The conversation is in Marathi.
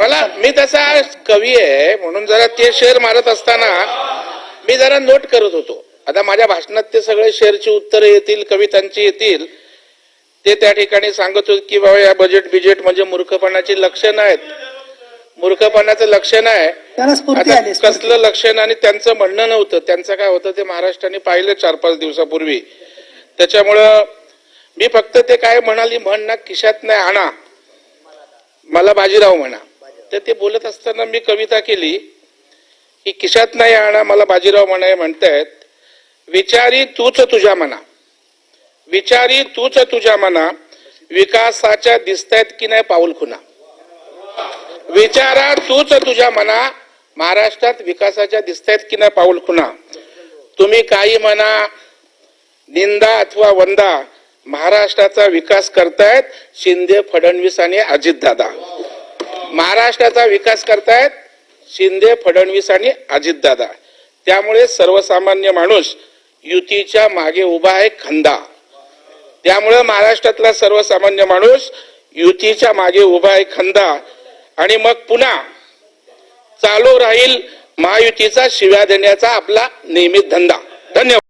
मला मी तसा कवी आहे म्हणून जरा ते शेर मारत असताना मी जरा नोट करत होतो. आता माझ्या भाषणात ते सगळे शेअरची उत्तरं येतील कवितांची येतील. ते त्या ठिकाणी सांगत होते की बाबा या बजेट बिजेट म्हणजे मूर्खपणाची लक्षणं आहेत. मूर्खपणाचं लक्षण आहे. कसलं लक्षण आणि त्यांचं म्हणणं नव्हतं. त्यांचं काय होतं ते महाराष्ट्राने पाहिलं चार पाच दिवसापूर्वी. त्याच्यामुळं मी फक्त ते काय म्हणाली म्हण ना खिशात नाही आणा. मला बाजीराव म्हणा. तर ते बोलत असताना मी कविता केली की किशात नाही आणा मला बाजीराव म्हणाय म्हणतायत विचारी तूच तुझ्या मना. विचारी तूच तुझ्या मना विकासाच्या दिसतायत की नाही पाऊल खुना. विचारा तूच तुझ्या मना महाराष्ट्रात विकासाच्या दिसतायत की नाही पाऊल खुना. तुम्ही काही म्हणा निंदा अथवा वंदा महाराष्ट्राचा विकास करतायत शिंदे फडणवीस आणि अजितदादा. महाराष्ट्राचा विकास करतायत शिंदे फडणवीस आणि अजितदादा. त्यामुळे सर्वसामान्य माणूस युतीच्या मागे उभा आहे खंदा. त्यामुळे महाराष्ट्रातला सर्वसामान्य माणूस युतीच्या मागे उभा आहे खंदा. आणि मग पुन्हा चालू राहील महायुतीचा शिव्या देण्याचा आपला नियमित धंदा. धन्यवाद.